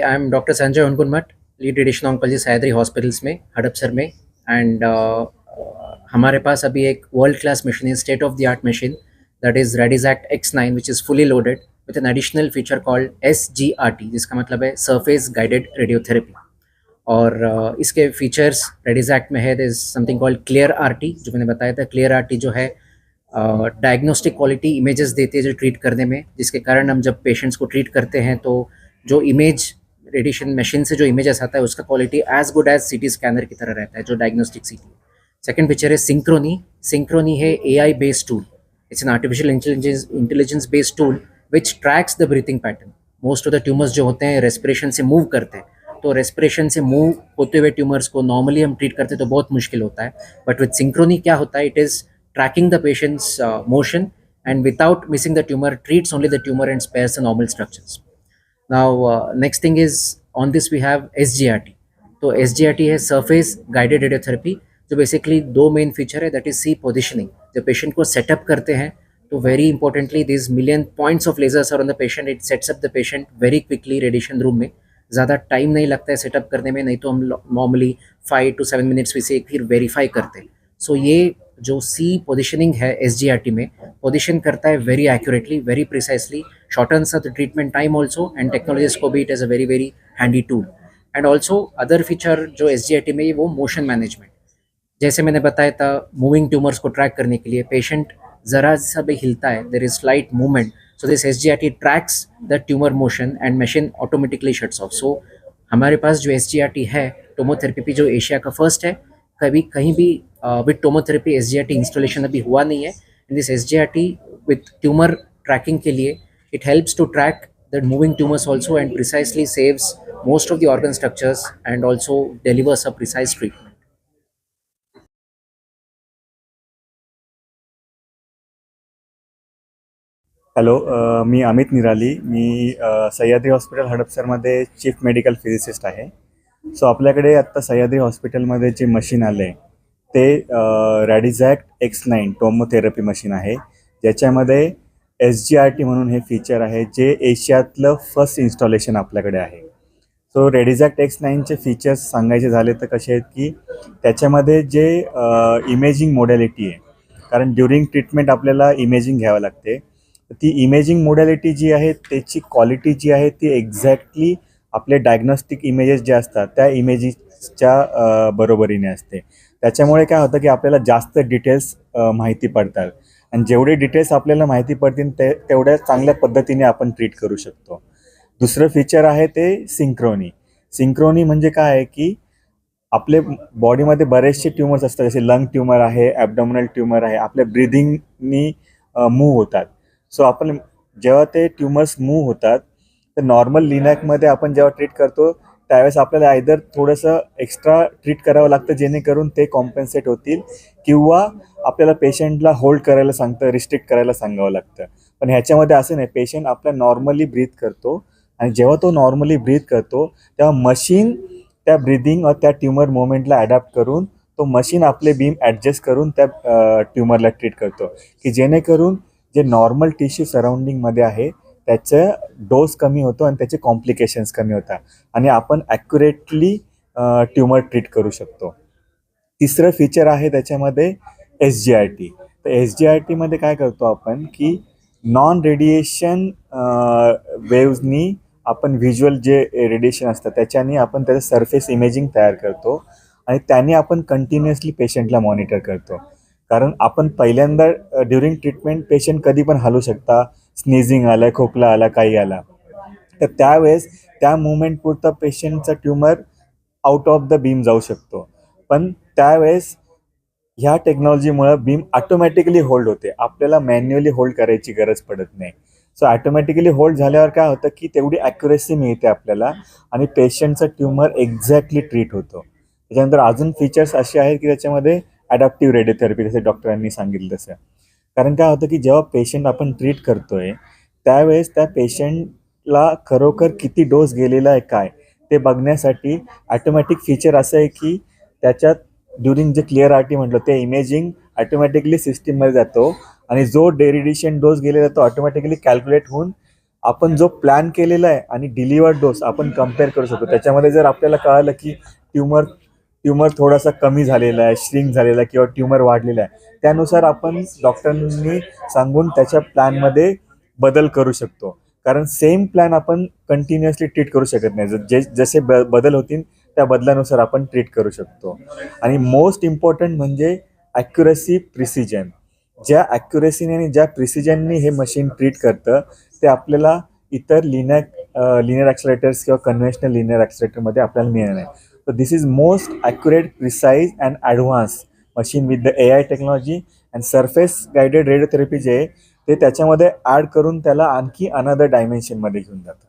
I am doctor Sanjay उनकुनमठ lead radiation oncology Sahyadri hospitals में हड़पसर में and uh, हमारे पास अभी एक वर्ल्ड क्लास मशीन है state of the art machine that is Radixact X nine which is fully loaded with an additional feature called S G R T जिसका मतलब है सरफेस गाइडेड रेडियोथेरेपी और uh, इसके फीचर्स रेडिजैक्ट में है there is something called clear R T जो मैंने बताया था क्लियर आर टी जो है डायग्नोस्टिक क्वालिटी इमेजेस देती है जो ट्रीट करने में जिसके कारण हम जब पेशेंट्स को ट्रीट करते हैं तो जो इमेज रेडिएशन मशीन से जो इमेजेस आता है, उसका quality as good as C T scanner की तरह रहता है, जो diagnostic C T second picture है सिंक्रोनी सिंक्रोनी है A I based tool it's an artificial intelligence intelligence based tool which tracks the breathing pattern most of the tumours जो होते हैं रेस्पिरेशन से मूव करते हैं। तो रेस्पिरेशन से मूव होते हुए ट्यूमर्स को नॉर्मली हम ट्रीट करते हैं तो बहुत मुश्किल होता है। बट विथ सिंक्रोनी क्या होता है? It is tracking the patient's motion and without missing the tumour treats treats the tumour and the normal structures. Now uh, next thing is on this we have sgrt तो SGRT है surface guided radiotherapy जो basically दो main feature है that is C positioning जब patient को setup करते हैं तो very importantly this million points of lasers are on the patient it sets up the patient very quickly radiation room में. ज़्यादा टाइम नहीं लगता है सेटअप करने में नहीं तो हम normally five to seven minutes में से फिर वेरीफाई करते हैं। सो so, ये जो सी पोजिशनिंग है एस में पोजिशन करता है very accurately very precisely shortens the treatment time also and technologies को भी it is a very very handy tool and also other feature जो एस में, ये वो मोशन मैनेजमेंट जैसे मैंने बताया था मूविंग ट्यूमर्स को ट्रैक करने के लिए पेशेंट ज़रा सा भी हिलता है there is slight movement so this S tracks the tumour motion and machine automatically shuts off so हमारे पास जो एस है टोमोथेरेपी जो एशिया का फ़र्स्ट है, कभी कहीं भी with tomotherapy S G R T installation अभी हुआ नहीं है. And this S with tumour tracking के लिए it helps to track the moving tumours also and precisely saves most of the organ structures and also delivers a precise treatment hello मी अमित निराली. मी Sahyadri hospital हडपसरमध्ये chief medical physicist आहे. So आपल्याकडे आत्ता सह्याद्री हॉस्पिटलमध्ये जे machine आलं आहे ते Radixact X nine tomotherapy machine आहे. ज्याच्यामध्ये एस जी आर टी म्हणून हे फीचर आहे जे एशियातलं फर्स्ट इन्स्टॉलेशन आपल्याकडे आहे. सो रेडिझॅक्ट एक्स नाईनचे फीचर्स सांगायचे झाले तर कसे आहेत की त्याच्यामध्ये जे इमेजिंग मोडॅलिटी आहे कारण ड्युरिंग ट्रीटमेंट आपल्याला इमेजिंग घ्यावं लागते. ती इमेजिंग मोडॅलिटी जी आहे त्याची क्वालिटी जी आहे ती एक्झॅक्टली आपले डायग्नॉस्टिक इमेजेस जे असतात त्या इमेजेसच्या बरोबरीने असते. त्याच्यामुळे काय होतं की आपल्याला जास्त डिटेल्स माहिती पडतात. आणि जेवढे डिटेल्स आपल्याला माहिती पडतील ते तेवढ्या चांगल्या पद्धतीने आपण ट्रीट करू शकतो. दुसरं फीचर आहे ते सिंक्रोनी सिंक्रोनी म्हणजे काय आहे की आपले बॉडीमध्ये बरेचसे ट्युमर्स असतात. जसे लंग ट्युमर आहे ॲबडॉमिनल ट्युमर आहे. आपल्या ब्रिदिंगनी मूव्ह होतात. सो आपण जेव्हा ते ट्युमर्स मूव्ह होतात तर नॉर्मल लिनॅकमध्ये आपण जेव्हा ट्रीट करतो त्यावेळेस आपल्याला आयदर थोडंसं एक्स्ट्रा ट्रीट करावं लागतं जेणेकरून ते कॉम्पन्सेट होतील किंवा आपल्याला पेशंटला होल्ड करायला सांगतं रिस्ट्रिक्ट करायला सांगावं लागतं. पण ह्याच्यामध्ये असं नाही पेशंट आपल्या नॉर्मली ब्रीथ करतो आणि जेव्हा तो नॉर्मली ब्रीथ करतो तेव्हा मशीन त्या ब्रिदिंग त्या ट्युमर मोमेंटला ॲडॅप्ट करून तो मशीन आपले बीम ॲडजस्ट करून त्या ट्युमरला ट्रीट करतो. की जेणेकरून जे नॉर्मल टिश्यू सराउंडिंगमध्ये आहे त्याचं डोस कमी होतो आणि त्याचे कॉम्प्लिकेशन्स कमी होतात. आणि आपण ॲक्युरेटली ट्युमर ट्रीट करू शकतो. तिसरं फीचर आहे त्याच्यामध्ये एस जी आर टी तर एस जी आर टीमध्ये काय करतो आपण की नॉन रेडिएशन वेव्जनी आपण व्हिज्युअल जे रेडिएशन असतं त्याच्याने आपण त्याचं सरफेस इमेजिंग तयार करतो आणि त्याने आपण कंटिन्युअसली पेशंटला मॉनिटर करतो. कारण आपण पहिल्यांदा ड्युरिंग ट्रीटमेंट पेशंट कधी पण हलू शकता. स्नेझिंग आलं खोकला आला काही आला. तर त्यावेळेस त्या मुवमेंट पुरता पेशंटचा tumour out of the beam जाऊ शकतो. पण त्यावेळेस ह्या टेक्नॉलॉजीमुळं बीम ऑटोमॅटिकली होल्ड होते. आपल्याला मॅन्युअली होल्ड करायची गरज पडत नाही. सो ॲटोमॅटिकली होल्ड झाल्यावर काय होतं की तेवढी ॲक्युरेसी मिळते आपल्याला आणि पेशंटचा ट्युमर एक्झॅक्टली ट्रीट होतो. त्याच्यानंतर अजून फीचर्स असे आहेत की त्याच्यामध्ये ॲडॅप्टिव्ह रेडिओथेरपी जसे डॉक्टरांनी सांगितलं तसं. कारण काय होतं की जेव्हा पेशंट आपण ट्रीट करतो आहे त्यावेळेस त्या पेशंटला खरोखर किती डोस गेलेला आहे काय ते बघण्यासाठी ॲटोमॅटिक फीचर असं आहे की त्याच्यात ड्युरिंग जे क्लिअर आरटी म्हटलं ते इमेजिंग ॲटोमॅटिकली सिस्टीममध्ये जातो आणि जो डेरिडिशन डोस गेलेला तो ऑटोमॅटिकली कॅल्क्युलेट होऊन आपण जो प्लॅन केलेला आहे आणि डिलिव्हर्ड डोस आपण कंपेअर करू शकतो. त्याच्यामध्ये जर आपल्याला कळालं की ट्युमर ट्युमर थोडासा कमी झालेला आहे श्रिंक झालेला आहे किंवा ट्युमर वाढलेला आहे. त्यानुसार आपण डॉक्टरांनी सांगून त्याच्या प्लॅनमध्ये बदल करू शकतो. कारण सेम प्लॅन आपण कंटिन्युअसली ट्रीट करू शकत नाही. जे जसे ब बदल होतील त्या बदलानुसार आपण ट्रीट करू शकतो. आणि मोस्ट इम्पॉर्टंट म्हणजे ॲक्युरसी प्रिसिजन. ज्या ॲक्युरेसीने आणि ज्या प्रिसिजननी हे मशीन ट्रीट करतं ते आपल्याला इतर लिनॅक लिनियर ॲक्सिलेटर्स किंवा कन्व्हेन्शनल लिनियर ॲक्सिलेटरमध्ये आपल्याला मिळणार नाही. तर this is most accurate precise and advance machine with the A I technology and surface radiotherapy जे आहे ते त्याच्यामध्ये ॲड करून त्याला आणखी अनदर डायमेन्शनमध्ये घेऊन जातं.